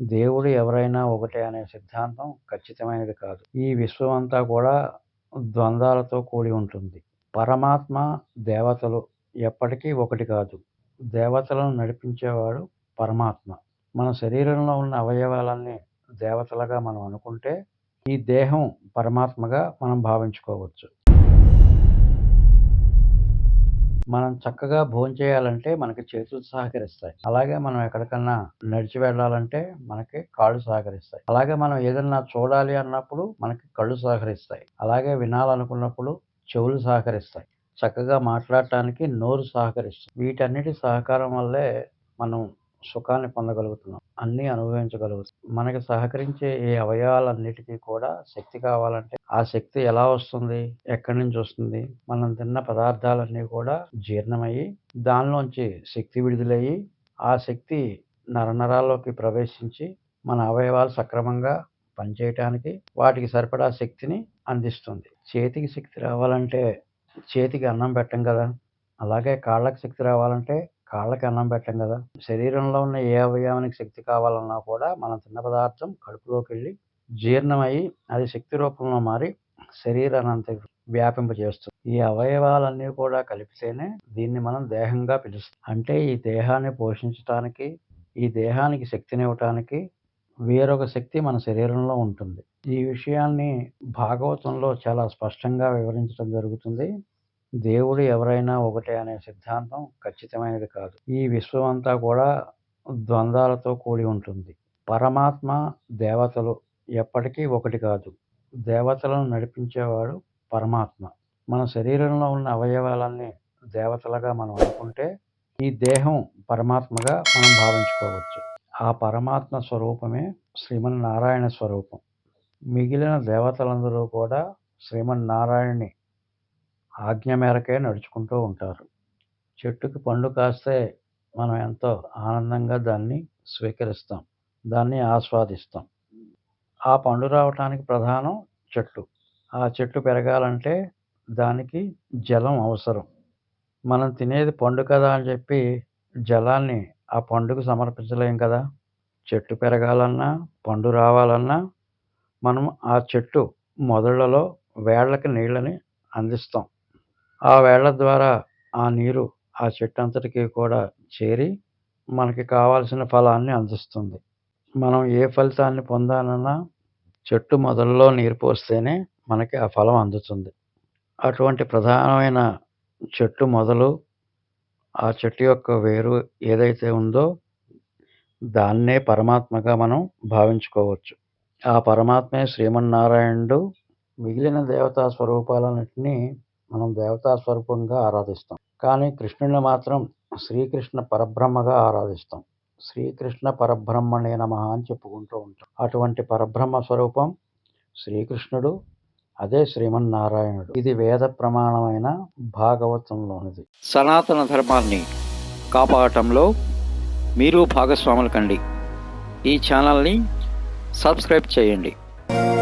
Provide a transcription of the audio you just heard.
దేవుడు ఎవరైనా ఒకటే అనే సిద్ధాంతం ఖచ్చితమైనది కాదు. ఈ విశ్వమంతా కూడా ద్వంద్వాలతో కూడి ఉంటుంది. పరమాత్మ, దేవతలు ఎప్పటికీ ఒకటి కాదు. దేవతలను నడిపించేవాడు పరమాత్మ. మన శరీరంలో ఉన్న అవయవాలన్నీ దేవతలుగా మనం అనుకుంటే, ఈ దేహం పరమాత్మగా మనం భావించుకోవచ్చు. మనం చక్కగా భోంచేయాలంటే మనకి చేతులు సహకరిస్తాయి. అలాగే మనం ఎక్కడికన్నా నడిచి వెళ్ళాలంటే మనకి కాళ్ళు సహకరిస్తాయి. అలాగే మనం ఏదన్నా చూడాలి అన్నప్పుడు మనకి కళ్ళు సహకరిస్తాయి. అలాగే వినాలనుకున్నప్పుడు చెవులు సహకరిస్తాయి. చక్కగా మాట్లాడటానికి నోరు సహకరిస్తుంది. వీటన్నిటి సహకారం వల్లే మనం సుఖాన్ని పొందగలుగుతున్నాం. అన్నీ అనుభవించగలుగుతున్నాం. మనకి సహకరించే ఈ అవయవాలన్నిటికీ కూడా శక్తి కావాలంటే ఆ శక్తి ఎలా వస్తుంది? ఎక్కడి నుంచి వస్తుంది? మనం తిన్న పదార్థాలన్నీ కూడా జీర్ణమయ్యి దానిలోంచి శక్తి విడుదలయ్యి ఆ శక్తి నరనరాల్లోకి ప్రవేశించి మన అవయవాలు సక్రమంగా పనిచేయటానికి వాటికి సరిపడా శక్తిని అందిస్తుంది. చేతికి శక్తి రావాలంటే చేతికి అన్నం పెట్టం కదా! అలాగే కాళ్ళకి శక్తి రావాలంటే కాళ్ళకి అన్నం పెట్టం కదా! శరీరంలో ఉన్న ఏ అవయవానికి శక్తి కావాలన్నా కూడా మనం తిన్న పదార్థం కడుపులోకి వెళ్ళి జీర్ణమయ్యి అది శక్తి రూపంలో మారి శరీరాన్నంతా వ్యాపింపజేస్తుంది. ఈ అవయవాలన్నీ కూడా కలిపితేనే దీన్ని మనం దేహంగా పిలుస్తాం. అంటే ఈ దేహాన్ని పోషించటానికి, ఈ దేహానికి శక్తినివ్వటానికి వేరొక శక్తి మన శరీరంలో ఉంటుంది. ఈ విషయాన్ని భాగవతంలో చాలా స్పష్టంగా వివరించడం జరుగుతుంది. దేవుడు ఎవరైనా ఒకటే అనే సిద్ధాంతం ఖచ్చితమైనది కాదు. ఈ విశ్వమంతా కూడా ద్వంద్వాలతో కూడి ఉంటుంది. పరమాత్మ, దేవతలు ఎప్పటికీ ఒకటి కాదు. దేవతలను నడిపించేవాడు పరమాత్మ. మన శరీరంలో ఉన్న అవయవాలన్నీ దేవతలుగా మనం అనుకుంటే, ఈ దేహం పరమాత్మగా మనం భావించుకోవచ్చు. ఆ పరమాత్మ స్వరూపమే శ్రీమన్నారాయణ స్వరూపం. మిగిలిన దేవతలందరూ కూడా శ్రీమన్నారాయణని ఆజ్ఞ మేరకే నడుచుకుంటూ ఉంటారు. చెట్టుకి పండు కాస్తే మనం ఎంతో ఆనందంగా దాన్ని స్వీకరిస్తాం. దాన్ని ఆస్వాదిస్తాం. ఆ పండు రావటానికి ప్రధానం చెట్టు. ఆ చెట్టు పెరగాలంటే దానికి జలం అవసరం. మనం తినేది పండు కదా అని చెప్పి జలాన్ని ఆ పండుకు సమర్పించలేం కదా! చెట్టు పెరగాలన్నా, పండు రావాలన్నా మనం ఆ చెట్టు మొదళ్ళలో వేళ్ళకి నీళ్ళని అందిస్తాం. ఆ వేళ్ళ ద్వారా ఆ నీరు ఆ చెట్టు అంతటికి కూడా చేరి మనకి కావాల్సిన ఫలాన్ని అందిస్తుంది. మనం ఏ ఫలితాన్ని పొందాలన్నా చెట్టు మొదల్లో నీరు పోస్తేనే మనకి ఆ ఫలం అందుతుంది. అటువంటి ప్రధానమైన చెట్టు మొదలు, ఆ చెట్టు యొక్క వేరు ఏదైతే ఉందో దాన్నే పరమాత్మగా మనం భావించుకోవచ్చు. ఆ పరమాత్మే శ్రీమన్నారాయణుడు. మిగిలిన దేవతా స్వరూపాలన్నింటినీ మనం దేవతా స్వరూపంగా ఆరాధిస్తాం. కానీ కృష్ణుని మాత్రం శ్రీకృష్ణ పరబ్రహ్మగా ఆరాధిస్తాం. శ్రీకృష్ణ పరబ్రహ్మణే నమ అని చెప్పుకుంటూ ఉంటాం. అటువంటి పరబ్రహ్మ స్వరూపం శ్రీకృష్ణుడు. అదే శ్రీమన్నారాయణుడు. ఇది వేద ప్రమాణమైన భాగవతంలోనిది. సనాతన ధర్మాన్ని కాపాడటంలో మీరు భాగస్వాములు కండి ఈ ఛానల్ని సబ్స్క్రైబ్ చేయండి